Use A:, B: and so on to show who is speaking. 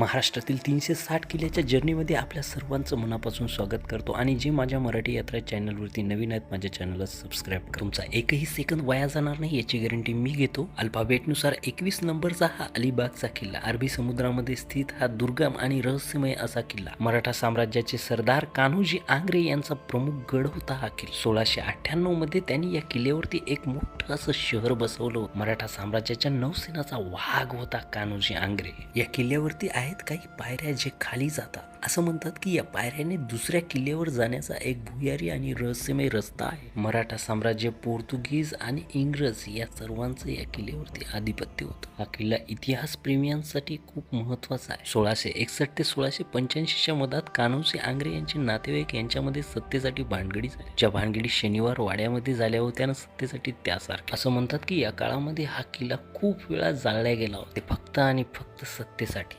A: महाराष्ट्रातील तीनशे साठ किल्ल्याच्या जर्नीमध्ये आपल्या सर्वांचं मनापासून स्वागत करतो. आणि जे माझ्या मराठी यात्रा चॅनलवरती नवीन आहेत माझ्या चॅनलला सबस्क्राईब करा. तुमचा एकही सेकंद वाया जाणार नाही याची गॅरंटी मी घेतो. अल्फाबेटनुसार एकवीस नंबरचा हा अलिबागचा किल्ला अरबी समुद्रामध्ये स्थित हा दुर्गम आणि रहस्यमय असा किल्ला. मराठा साम्राज्याचे सरदार कान्होजी आंग्रे यांचा प्रमुख गड होता हा किल्ला. सोळाशे अठ्ठ्याण्णवमध्ये त्यांनी या किल्ल्यावरती एक मोठं असं शहर बसवलं मराठा साम्राज्याच्या नौसेनाचा वाघ होता कान्होजी आंग्रे. या किल्ल्यावरती आहे आहेत काही पायऱ्या जे खाली जातात. असं म्हणतात की या पायऱ्याने दुसऱ्या किल्ल्यावर जाण्याचा एक भुयारी आणि रहस्यमय रस्ता आहे. मराठा साम्राज्य पोर्तुगीज आणि इंग्रज या सर्वांचं या किल्ल्यावरती आधिपत्य होतं. हा किल्ला इतिहास प्रेमियांसाठी खूप महत्त्वाचा आहे. सोळाशे एकसष्ट ते सोळाशे पंच्याऐंशीच्या मधात कान्होजी आंग्रे यांचे नातेवाईक यांच्यामध्ये सत्तेसाठी भानगडी झाली. ज्या भानगडी शनिवार वाड्यामध्ये झाल्या होत्या ना सत्तेसाठी त्यासारख्या. असं म्हणतात की या काळामध्ये हा किल्ला खूप वेळा जाळला गेला होता. फक्त आणि फक्त सत्तेसाठी.